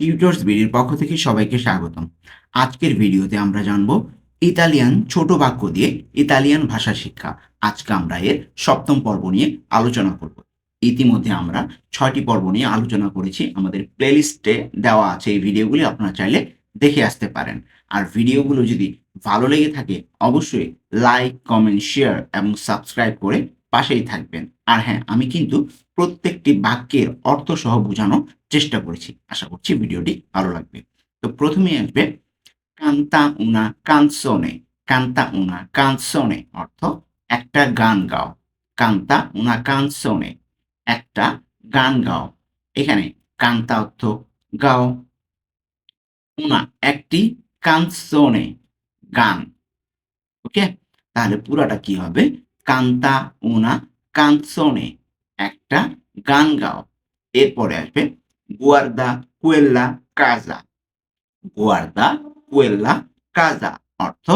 Tutors বিডির পক্ষ থেকে সবাইকে স্বাগতম। আজকের ভিডিওতে আমরা জানব ইতালিয়ান ছোট বাক্য দিয়ে ইতালিয়ান ভাষা শিক্ষা। আজকে আমরা এর সপ্তম পর্ব নিয়ে আলোচনা করব। ইতিমধ্যে আমরা ছয়টি পর্ব নিয়ে আলোচনা করেছি। আমাদের প্লেলিস্টে দেওয়া আছে এই ভিডিওগুলি, আপনারা চাইলে দেখে আসতে পারেন। আর ভিডিওগুলো যদি ভালো লেগে থাকে, অবশ্যই লাইক কমেন্ট শেয়ার এবং সাবস্ক্রাইব করে পাশেই থাকবেন। আর হ্যাঁ আমি কিন্তু প্রত্যেকটি বাক্যের অর্থ সহ বোঝানোর চেষ্টা করেছি। আশা করছি ভিডিওটি ভালো লাগবে। তো প্রথমে আসবে কান্তা উনা কানসনে। কান্তা উনা কানসনে অর্থ একটা গান গাও। কান্তা উনা কানসনে একটা গান গাও। এখানে কান্তা অর্থ গাও। উনা একটি কানসনে গান। ওকে? তাহলে পুরাটা কি হবে? কান্তা উনা কানসনে একটা গান গাও। এরপরে আসবে গুয়ার্দা কুয়েল্লা কাজা। গুয়ার্দা কুয়েল্লা কাজা অর্থ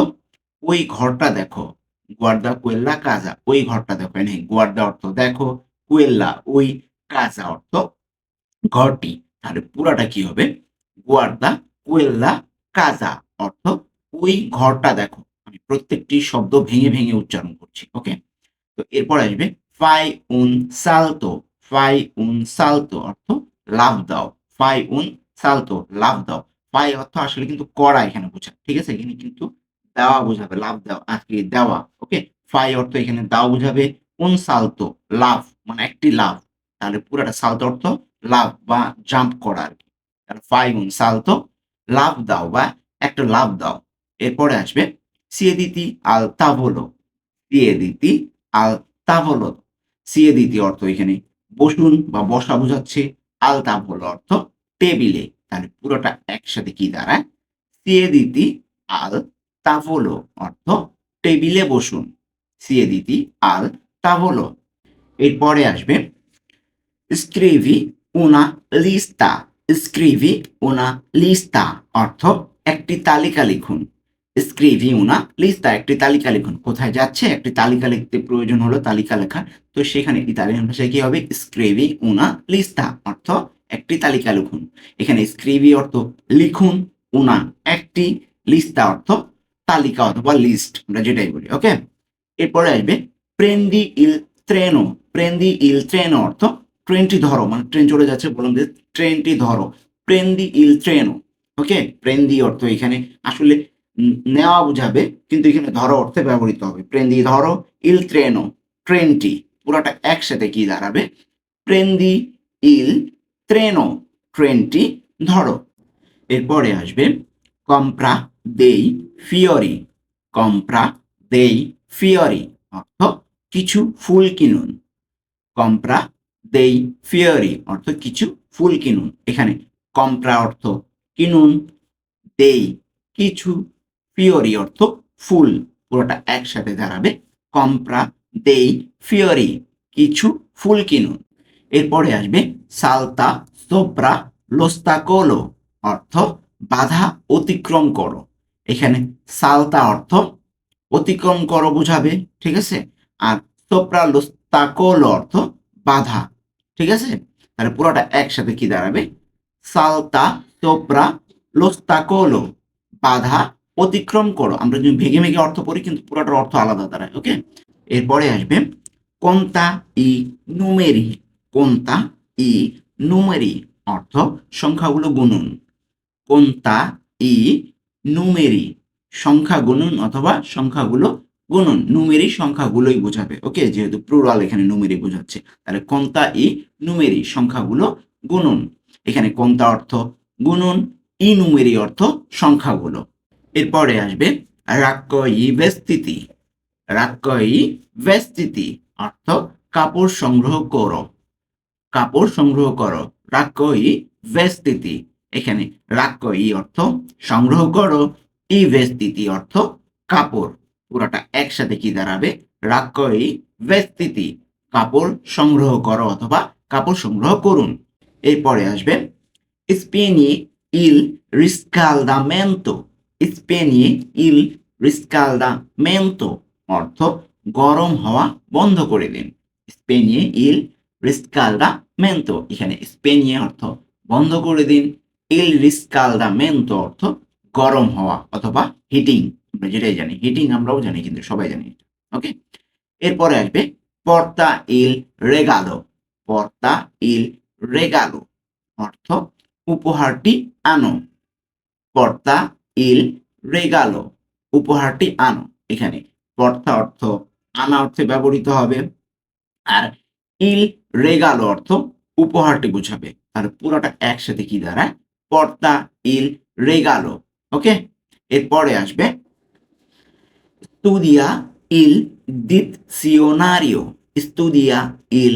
ওই ঘরটা দেখো। গুয়ার্দা কুয়েল্লা কাজা ওই ঘরটা দেখো। এনে গুয়ার্দা অর্থ দেখো, কুয়েল্লা ওই কাজা অর্থ ঘরটি। তাহলে পুরাটা কি হবে? গুয়ার্দা কুয়েল্লা কাজা অর্থ ওই ঘরটা দেখো। আমি প্রত্যেকটি শব্দ ভেঙে ভেঙে উচ্চারণ করছি ওকে তো এরপর আসবে ফাই উন সালতো, ফাই উন সালতো অর্থ লাভ দাও। ফাই উন সালতো, লাভ দাও। ফাই অর্থ আসলে কিন্তু করা এখানে বোঝা, ঠিক আছে? এখানে কিন্তু দেওয়া বোঝাবে, লাভ দেওয়া, আজকে দেওয়া, ওকে? ফাই অর্থ এখানে দাও বোঝাবে, উন সালতো, লাভ মানে একটি লাভ। তাহলে পুরাটা সালতো অর্থ লাভ বা জাম্প করা আর কি। তাহলে ফাই উন সালতো, লাভ দাও বা একটা লাভ দাও। এরপরে আসবে সিয়েদিতি আল তাভলো সিয়েদিতি আল তাভলো সিয়েদিতি অর্থ এখানে বসুন বা বসা বোঝাচ্ছে, আল তাভলো অর্থ টেবিলে। তাহলে পুরোটা একসাথে কি দাঁড়ায়? সিএ দিতি আল তাভলো অর্থ টেবিলে বসুন। সিএ দিতি আল তাভলো এরপরে আসবে, স্ক্রিভি উনা লিস্তা। স্ক্রিভি উনা লিস্তা অর্থ একটি তালিকা লিখুন। স্ক্রিভি উনা লিস্তা একটি তালিকা লিখুন। কোথায় যাচ্ছে? একটি তালিকা লিখতে প্রয়োজন হলো তালিকা লেখা তো সেখানে ইতালিয়ান ভাষায় কি হবে? স্ক্রিভি উনা লিস্তা অর্থ একটি তালিকা লিখুন। এখানে স্ক্রিভি অর্থ লিখুন উনা একটি লিস্তা অর্থ তালিকা অথবা লিস্ট আমরা যেটাই বলি ওকে এরপরে আসবে প্রেন্ডি ইল ট্রেনো প্রেন্ডি ইল ট্রেনো অর্থ ট্রেনটি ধরো মানে ট্রেন চলে যাচ্ছে, বললাম যে ট্রেনটি ধরো। প্রেন্ডি ইল ট্রেনো ওকে প্রেন্ডি অর্থ এখানে আসলে নেওয়া বুঝাবে, কিন্তু এখানে ধরো অর্থে ব্যবহৃত হবে। প্রেন্দি ধরো, ইল ট্রেনো, ট্রেনটি, পুরোটা একসাথে কি দাঁড়াবে? প্রেন্দি ইল ট্রেনো, ট্রেনটি ধরো। এরপরে আসবে, কম্প্রা দেই ফিওরি, কম্প্রা দেই ফিওরি, অর্থ কিছু ফুল কিনুন। কম্প্রা দেই ফিওরি, অর্থ কিছু ফুল কিনুন। এখানে কম্প্রা অর্থ কিনুন, দেই কিছু ফিওরি অর্থ ফুল। পুরোটা একসাথে দাঁড়াবে। কম্প্রা দেই ফিওরি কিছু ফুল কিনুন। এরপরে আসবে সালতা সোপ্রা লোস্তাকোলো অর্থ বাধা অতিক্রম করো। এখানে সালতা অর্থ অতিক্রম করো বোঝাবে, ঠিক আছে? আর সোপ্রা লোস্তাকোলো অর্থ বাধা, ঠিক আছে? তাহলে পুরোটা একসাথে কি দাঁড়াবে? সালতা সোপ্রা লোস্তাকোলো বাধা অতিক্রম করো। আমরা যদি ভেঙে ভেঙে অর্থ পড়ি, কিন্তু পুরোটার অর্থ আলাদা দাঁড়ায় ওকে এরপরে আসবে, কোনতা ই নুমেরি, কোনতা ই নুমেরি, অর্থ সংখ্যাগুলো গুনুন। কোনতা ই নুমেরি, সংখ্যা গুনুন অথবা সংখ্যাগুলো গুনুন। নুমেরি সংখ্যাগুলোই বোঝাবে ওকে যেহেতু প্লুরাল এখানে নুমেরি বোঝাচ্ছে, তাহলে কোনতা ই নুমেরি, সংখ্যাগুলো গুনুন। এখানে কোনতা অর্থ গুনুন, ই নুমেরি অর্থ সংখ্যাগুলো। এরপরে আসবে রাক্কই বেস্তিতি। রাক্কই বেস্তিতি অর্থ কাপড় সংগ্রহ করো। কাপড় সংগ্রহ করো। রাক্কই বেস্তিতি। এখানে রাক্কই অর্থ সংগ্রহ করো। ই বেস্তিতি অর্থ কাপড়। পুরোটা একসাথে কি দাঁড়াবে? রাক্কই বেস্তিতি। কাপড় সংগ্রহ করো অথবা কাপড় সংগ্রহ করুন। এরপরে আসবে স্পেনি ইল রিস্কালদামেন্তো। স্পেনি ইল রিস্কালদামেন্তো অর্থ গরম হওয়া বন্ধ করে দিন। স্পেনিয়ে ইল রিস্কালদামেন্তো, এখানে স্পেনিয়ে অর্থ বন্ধ করে দিন। ইল রিস্কালদামেন্তো অর্থ গরম হওয়া অথবা হিটিং। আমরা যেটাই জানি, হিটিং আমরাও জানি, কিন্তু সবাই জানি ওকে? এরপরে আসবে পর্তা ইল রেগালো। পর্তা ইল রেগালো অর্থ উপহারটি আনো। পর্তা ইল রেগালো। উপহারটি আনো। এখানে পর্তা অর্থ আনা অর্থে ব্যবহৃত হবে। আর ইল রেগালো অর্থ উপহারটি বুঝাবে। আর পুরোটা একসাথে কি দাঁড়ায়? পর্তা ইল রেগালো। ওকে? এরপরে আসবে studia il dizionario studia il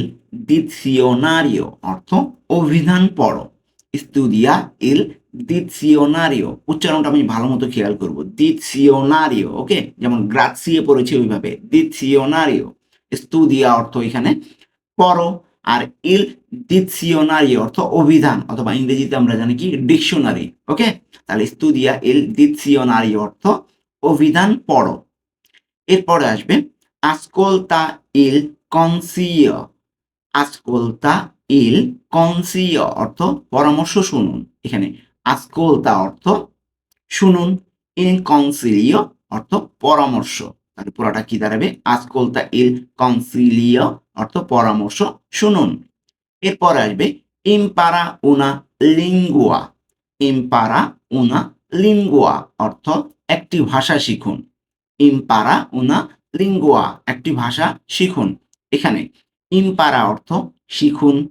dizionario অর্থ অভিধান পড়ো। studia il dizionario উচ্চারণটা আমি ভালো মতো খেয়াল করব। dizionario ওকে? যেমন গ্রাসিয়ে পড়েছে ওইভাবে। dizionario studia অর্থ এখানে পড়ো। আর ইল ডিকশনারি অর্থ অভিধান অথবা ইংরেজিতে আমরা জানি কি? Dictionary, okay? তাহলে স্তুদিয়া, ইল ডিকশনারি অর্থ অভিধান পড়ো। এরপরে আসবে, আসকোলতা ইল কনসিয়। আসকোলতা ইল কনসিয় অর্থ পরামর্শ শুনুন। এখানে আসকোলতা অর্থ শুনুন, ইন কনসিলিয় অর্থ পরামর্শ। তাহলে পুরোটা কি দাঁড়াবে? আসকোলতা ইল কনসিলিয় অর্থ পরামর্শ, শুনুন। এরপর আসবে, ইমপারা উনা লিঙ্গুয়া। ইমপারা উনা লিঙ্গুয়া অর্থ একটি ভাষা শিখুন। ইমপারা উনা লিঙ্গুয়া, একটি ভাষা শিখুন। এখানে ইমপারা অর্থ শিখুন,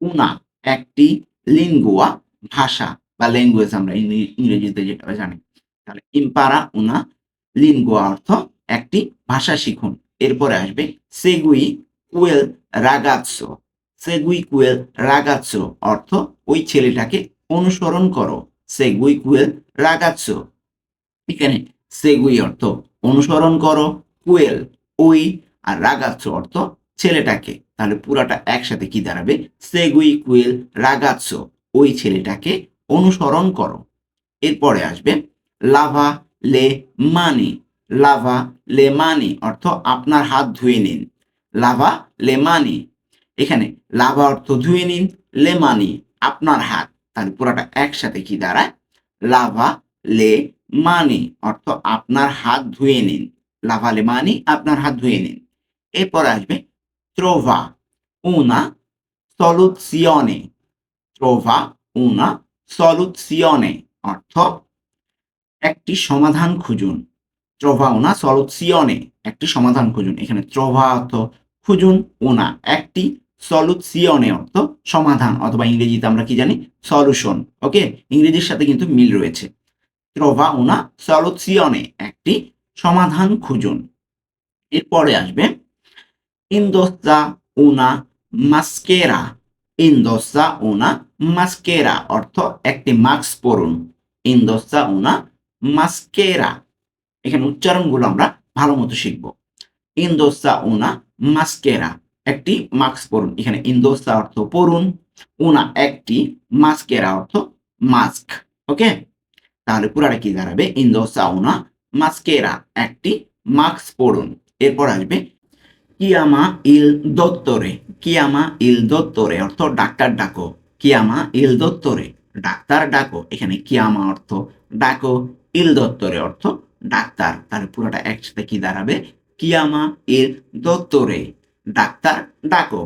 উনা একটি লিঙ্গুয়া ভাষা বা ল্যাঙ্গুয়েজ আমরা ইংরে- ইংরেজিতে যেটা জানি, তাহলে ইম্পারা উনা লিঙ্গুয়া অর্থ একটি ভাষা শিখুন। এরপরে আসবে সেগুই কুয়েল রাগাৎসো সেগুই কুয়েল রাগাৎসো অর্থ ওই ছেলেটাকে অনুসরণ করো। সেগুই কুয়েল রাগাৎসো এখানে সেগুই অর্থ অনুসরণ করো কুয়েল ওই আর রাগাৎসো অর্থ ছেলেটাকে। তাহলে পুরাটা একসাথে কি দাঁড়াবে? সেগুই কুয়েল রাগাৎসো ওই ছেলেটাকে অনুসরণ করো। এরপরে আসবে, লাভা লে মানি। লাভা লে মানি অর্থ আপনার হাত ধুয়ে নিন। লাভা লে মানি। এখানে লাভা অর্থ ধুয়ে নিন, লে মানি আপনার হাত। তাহলে পুরোটা একসাথে কি দাঁড়ায়? লাভা লে মানি অর্থ আপনার হাত ধুয়ে নিন। লাভা লে মানি আপনার হাত ধুয়ে নিন। এরপর আসবে, ত্রোভা। উনা সলুৎসিয়নে। ত্রোভা, উনা সলুৎসিয়নে অর্থ একটি সমাধান খুঁজুন। ত্রোভা, উনা সলুৎসিয়নে একটি সমাধান খুঁজুন। এখানে ত্রোভা অর্থ খুঁজুন ওনা একটি সলুৎসিয়নে অর্থ সমাধান অথবা ইংরেজিতে আমরা কি জানি? Solution okay? ইংরেজির সাথে কিন্তু মিল রয়েছে। ত্রোভা ওনা সলুৎসিয়নে একটি সমাধান খুঁজুন। এরপরে আসবে, ইন্দোসা, উনা, মাস্কেরা। ইন্দোসা, উনা মাস্কেরা, অর্থ একটি মাস্ক পরুন। ইন্দোসা উনা মাস্কেরা। এখানে উচ্চারণগুলো আমরা ভালো মতো শিখব। ইন্দোসা উনা মাস্কেরা। একটি মাস্ক পরুন। এখানে ইন্দোসা অর্থ পরুন। উনা একটি, মাস্কেরা অর্থ মাস্ক। ওকে? তাহলে পুরাটা কি দাঁড়াবে? ইন্দোসা উনা মাস্কেরা। একটি মাস্ক পরুন। এরপর আসবে, কিয়ামা ইল দত্তরে। কিয়ামা ইল দত্তরে, অর্থ ডাক্তার ডাকো। কিয়ামা ইল দত্তরে। ডাক্তার ডাকো, এখানে কিয়ামা অর্থ ডাকো, ইল দত্তরে অর্থ ডাক্তার। তাহলে পুরোটা একসাথে কি দাঁড়াবে? কিয়ামা এর দত্তরে। ডাক্তার ডাকো।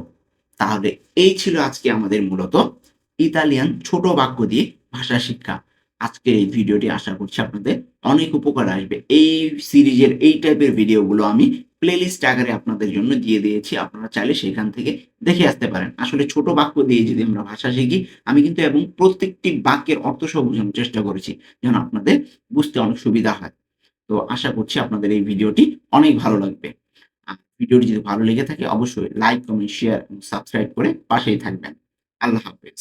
তাহলে এই ছিল আজকে আমাদের মূলত ইতালিয়ান ছোট বাক্য দিয়ে ভাষা শিক্ষা। আজকে এই ভিডিওটি আশা করছি আপনাদের অনেক উপকার আসবে। এই সিরিজের এই টাইপের ভিডিওগুলো আমি প্লেলিস্ট আকারে আপনাদের জন্য দিয়ে দিয়েছি। আপনারা চাইলে সেখান থেকে দেখে আসতে পারেন। আসলে ছোট বাক্য দিয়ে যদি আমরা ভাষা শিখি, আমি কিন্তু এবং প্রত্যেকটি বাক্যের অর্থ সহ বোঝানোর চেষ্টা করেছি যেন আপনাদের বুঝতে অনেক সুবিধা হয়। তো আশা করছি আপনাদের এই ভিডিওটি অনেক ভালো লাগবে। ভিডিওটি যদি ভালো লেগে থাকে, অবশ্যই লাইক কমেন্ট শেয়ার এবং সাবস্ক্রাইব করে পাশেই থাকবেন। আল্লাহ হাফেজ।